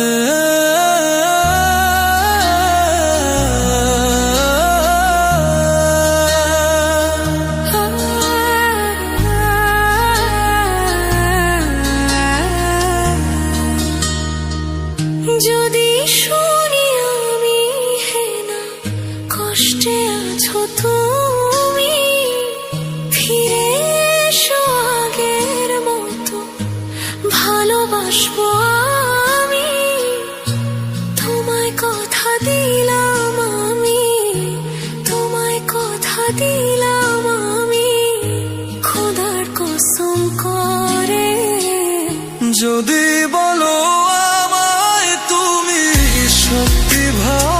যদি দিলাম আমি যদি বলো আমায় তুমি সত্যি ভালোবাসো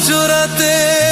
আজরাতে